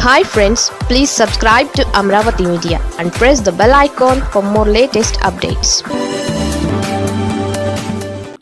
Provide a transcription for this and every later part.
Hi friends please subscribe to Amaravati media and press the bell icon for more latest updates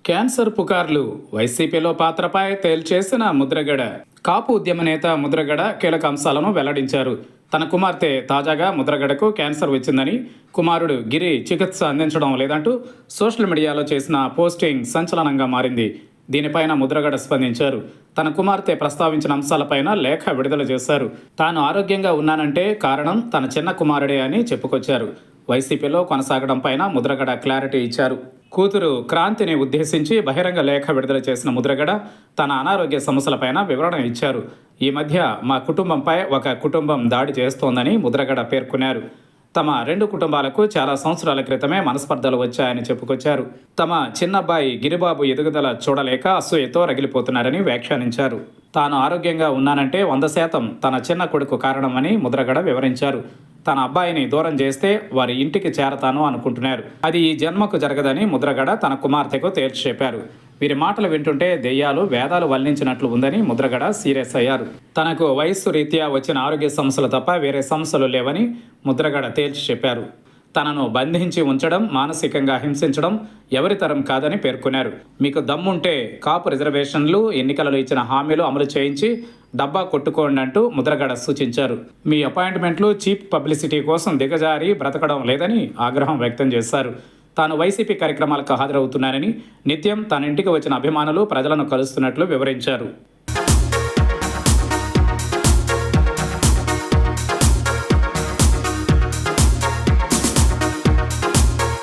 cancer పుకార్లు వైసీపీలో పాత్రపై తేల్చేసిన ముద్రగడ కాపు ఉద్యమ నేత ముద్రగడ కీలక అంశాలను వెల్లడించారు తన కుమార్తె తాజాగా ముద్రగడకు క్యాన్సర్ వచ్చిందని కుమారుడు గిరి చికిత్స అందించడం లేదంటూ సోషల్ మీడియాలో చేసిన పోస్టింగ్ సంచలనంగా మారింది దీనిపైన ముద్రగడ స్పందించారు. తన కుమార్తె ప్రస్తావించిన అంశాలపైన లేఖ విడుదల చేశారు. తాను ఆరోగ్యంగా ఉన్నానంటే కారణం తన చిన్న కుమారుడే అని చెప్పుకొచ్చారు. వైసీపీలో కొనసాగడం పైన ముద్రగడ క్లారిటీ ఇచ్చారు. కూతురు క్రాంతిని ఉద్దేశించి బహిరంగ లేఖ విడుదల చేసిన ముద్రగడ తన అనారోగ్య సమస్యలపైన వివరణ ఇచ్చారు. ఈ మధ్య మా కుటుంబంపై ఒక కుటుంబం దాడి చేస్తోందని ముద్రగడ పేర్కొన్నారు. తమ రెండు కుటుంబాలకు చాలా సంవత్సరాల క్రితమే మనస్పర్ధలు వచ్చాయని చెప్పుకొచ్చారు. తమ చిన్నబ్బాయి గిరిబాబు ఎదుగుదల చూడలేక అసూయతో రగిలిపోతున్నారని వ్యాఖ్యానించారు. తాను ఆరోగ్యంగా ఉన్నానంటే వంద శాతం తన చిన్న కొడుకు కారణమని ముద్రగడ వివరించారు. తన అబ్బాయిని దూరం చేస్తే వారి ఇంటికి చేరతాను అనుకుంటున్నారు. అది ఈ జన్మకు జరగదని ముద్రగడ తన కుమార్తెకు తేల్చి చెప్పారు. వీరి మాటలు వింటుంటే దెయ్యాలు వేదాలు వల్లించినట్లు ఉందని ముద్రగడ సీరియస్ అయ్యారు. తనకు వయస్సు రీత్యా వచ్చిన ఆరోగ్య సమస్యలు తప్ప వేరే సమస్యలు లేవని ముద్రగడ తేల్చి చెప్పారు. తనను బంధించి ఉంచడం మానసికంగా హింసించడం ఎవరి తరం కాదని పేర్కొన్నారు. మీకు దమ్ముంటే కాపు రిజర్వేషన్లు ఎన్నికలలో ఇచ్చిన హామీలు అమలు చేయించి డబ్బా కొట్టుకోండి అంటూ ముద్రగడ సూచించారు. మీ అపాయింట్మెంట్లు చీప్ పబ్లిసిటీ కోసం దిగజారి బ్రతకడం లేదని ఆగ్రహం వ్యక్తం చేశారు. తాను వైసీపీ కార్యక్రమాలకు హాజరవుతున్నానని నిత్యం తన ఇంటికి వచ్చిన అభిమానులు ప్రజలను కలుస్తున్నట్లు వివరించారు.